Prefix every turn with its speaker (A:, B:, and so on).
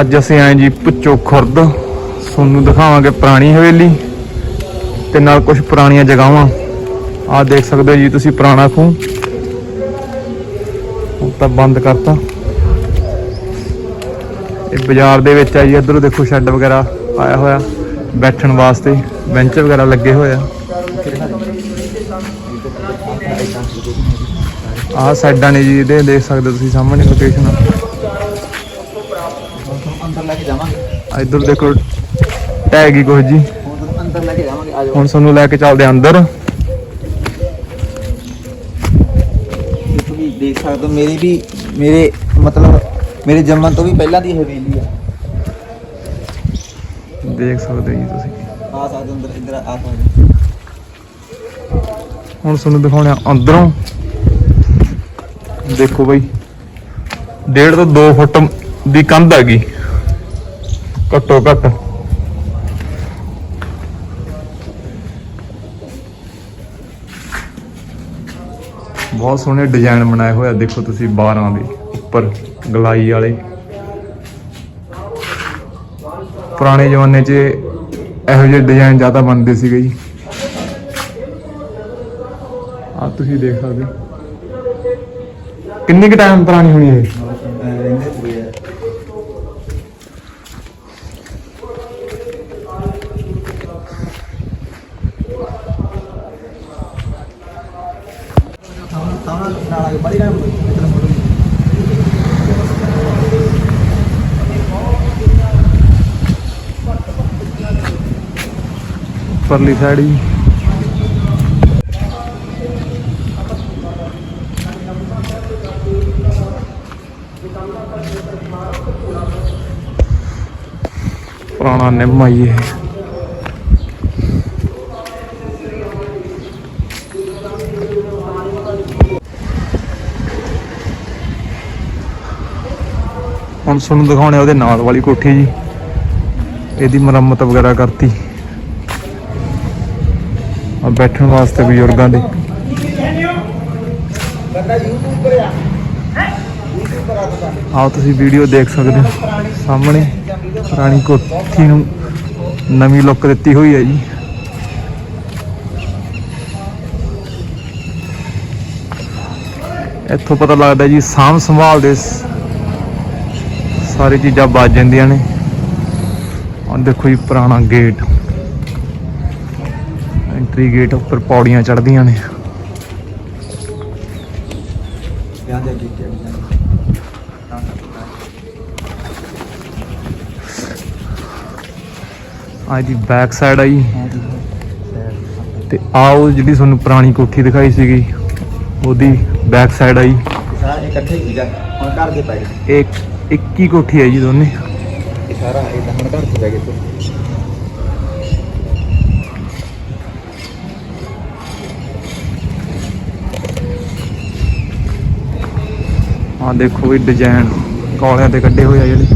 A: ਅੱਜ ਅਸੀਂ ਆਏ ਜੀ ਪੁੱਚੋ ਖੁਰਦ। ਤੁਹਾਨੂੰ ਦਿਖਾਵਾਂਗੇ ਪੁਰਾਣੀ ਹਵੇਲੀ ਤੇ ਨਾਲ ਕੁਝ ਪੁਰਾਣੀਆਂ ਜਗ੍ਹਾਵਾਂ। ਆਹ ਦੇਖ ਸਕਦੇ ਹੋ ਜੀ ਤੁਸੀਂ ਪੁਰਾਣਾ ਖੂਹ। ਹੁਣ ਤਾਂ ਬੰਦ ਕਰਤਾ। ਇਹ ਬਾਜ਼ਾਰ ਦੇ ਵਿੱਚ ਆ ਜੀ ਇੱਧਰੋਂ ਦੇਖੋ ਸ਼ੈੱਡ ਵਗੈਰਾ ਆਇਆ ਹੋਇਆ। ਬੈਠਣ ਵਾਸਤੇ ਬੈਂਚ ਵਗੈਰਾ ਲੱਗੇ ਹੋਏ ਆ। ਆਹ ਸਾਈਡਾਂ ਨੇ ਜੀ, ਇਹਦੇ ਦੇਖ ਸਕਦੇ ਹੋ ਤੁਸੀਂ ਸਾਹਮਣੇ ਲੋਕੇਸ਼ਨ
B: ਅੰਦਰ ਲੈ ਕੇ ਜਾਵਾਂਗੇ।
A: ਇੱਧਰ ਦੇਖੋ ਟੈਗ ਹੀ ਕੁਝ ਜੀ।
B: ਹੁਣ ਤੁਹਾਨੂੰ ਅੰਦਰ ਲੈ ਕੇ ਜਾਵਾਂਗੇ ਆ ਜਾਓ।
A: ਹੁਣ ਤੁਹਾਨੂੰ ਲੈ ਕੇ ਚੱਲਦੇ ਆ ਅੰਦਰ।
B: ਤੁਸੀਂ ਦੇਖ ਸਕਦੇ ਹੋ ਮੇਰੀ ਵੀ ਮੇਰੇ ਮਤਲਬ ਮੇਰੇ ਜੰਮਣ ਤੋਂ ਵੀ ਪਹਿਲਾਂ ਦੀ ਹਵੇਲੀ ਆ।
A: ਦੇਖ ਸਕਦੇ ਹੋ ਜੀ ਤੁਸੀਂ।
B: ਆ ਸਕਦੇ ਹੋ ਅੰਦਰ ਇੱਧਰ ਆ ਸਕਦੇ ਹੋ।
A: ਹੁਣ ਤੁਹਾਨੂੰ ਦਿਖਾਉਣੇ ਆ ਅੰਦਰੋਂ। ਦੇਖੋ ਬਈ ਡੇਢ ਤੋਂ 2 ਫੁੱਟ ਦੀ ਕੰਧ ਹੈਗੀ ਘੱਟੋ ਘੱਟ। ਬਹੁਤ ਸੋਹਣੇ ਡਿਜ਼ਾਈਨ ਬਣਾਏ ਹੋਏ ਆ, ਦੇਖੋ ਤੁਸੀਂ 12 ਦੇ ਉੱਪਰ, ਗਲਾਈ ਵਾਲੇ। ਪੁਰਾਣੇ ਜ਼ਮਾਨੇ 'ਚ ਇਹੋ ਜਿਹੇ ਡਿਜ਼ਾਈਨ ਜ਼ਿਆਦਾ ਬਣਦੇ ਸੀਗੇ ਜੀ। ਆ ਤੁਸੀਂ ਦੇਖ ਸਕਦੇ ਹੋ। ਕਿੰਨੀ ਕੁ ਟਾਈਮ ਪੁਰਾਣੀ ਹੋਣੀ ਇਹ?
B: ਅਹ ਰਹਿੰਦੇ ਪੂਰੇ ਆ ਤਾਣਾ ਨਾਲ ਆ ਕੇ
A: ਪੁਰਾਣਾ ਨਿੰਮ ਆ ਇਹ। ਹੁਣ ਤੁਹਾਨੂੰ ਦਿਖਾਉਣੇ ਉਹਦੇ ਨਾਲ ਵਾਲੀ ਕੋਠੀ ਜੀ। ਇਹਦੀ ਮੁਰੰਮਤ ਵਗੈਰਾ ਕਰਤੀ। ਆ ਬੈਠਣ ਵਾਸਤੇ ਬਜ਼ੁਰਗਾਂ ਦੇ।
B: ਆ
A: ਆਓ ਤੁਸੀਂ ਵੀਡੀਓ ਦੇਖ ਸਕਦੇ ਹੋ। ਸਾਹਮਣੇ। ਪੁਰਾਣੀ ਕੋਠੀ ਨੂੰ ਨਵੀਂ ਲੁੱਕ ਦਿੱਤੀ ਹੋਈ ਹੈ ਜੀ। ਇੱਥੋਂ ਪਤਾ ਲੱਗਦਾ ਜੀ, ਸਾਂਭ ਸੰਭਾਲ ਦੇ ਸ- ਸਾਰੀ ਚੀਜ਼ਾਂ ਬਚ ਜਾਂਦੀਆਂ ਨੇ। ਆਹ ਦੇਖੋ ਜੀ, ਪੁਰਾਣਾ ਗੇਟ ਐਂਟਰੀ ਗੇਟ ਉੱਪਰ ਪੌੜੀਆਂ ਚੜ੍ਹਦੀਆਂ ਨੇ।
B: ਧਿਆਨ ਦੇ ਅੱਗੇ
A: ਆ ਦੀ ਬੈਕ ਸਾਈਡ ਆਈ
B: ਹਾਂ ਜੀ।
A: ਤੇ ਆਓ ਜਿਹੜੀ ਤੁਹਾਨੂੰ ਪੁਰਾਣੀ ਕੋਠੀ ਦਿਖਾਈ ਸੀਗੀ, ਉਹਦੀ ਬੈਕ ਸਾਈਡ ਆਈ
B: ਸਾਰਾ ਇਕੱਠੇ ਸੀਗਾ ਹੁਣ ਘਰ ਦੇ ਪੈ ਗਏ
A: ਇੱਕ ਇੱਕ ਹੀ ਕੋਠੀ ਹੈ ਜੀ ਦੋਨੇ।
B: ਇਹ ਸਾਰਾ ਇਹ ਹੁਣ ਘਰ ਦੇ ਪੈ ਗਏ
A: ਆ ਦੇਖੋ ਵੀ ਡਿਜ਼ਾਈਨ ਕੌਲਿਆਂ ਤੇ ਕੱਢੇ ਹੋਏ ਆ ਜਿਹੜੇ।